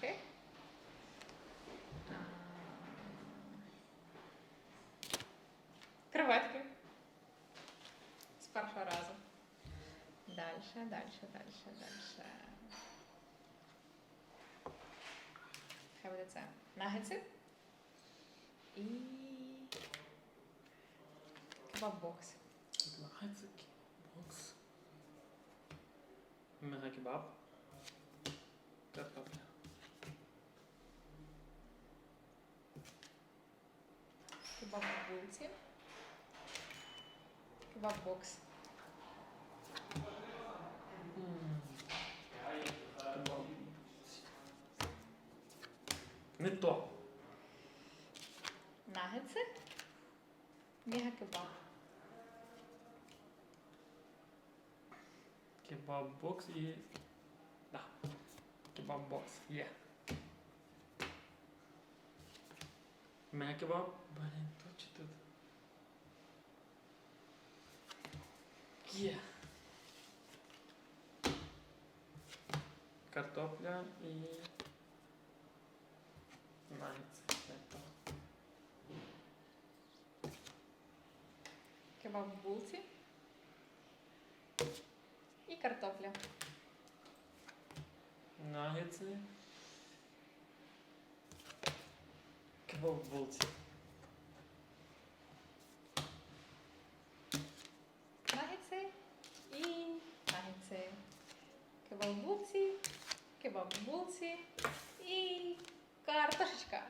Okay. Креветки. З першого разу. Дальше, дальше, дальше, дальше. Хай буде це. Нагетси. І. Кебаб-бокс. Нагетсики. Бокс. Мега кебаб. Картопля. Кебаб в булці. Кебаб-бокс. Не то. Нагетси. Мега-кебаб. Кебаб-бокс і... Да. Кебаб-бокс. Є. Мега-кебаб. Блін, тут чи тут? Є. Картопля і... То. Кебаб в булці. І картопля. Нагетси. Хліба в булці. Нагетси і нагетси. Кебаб в і картошечка.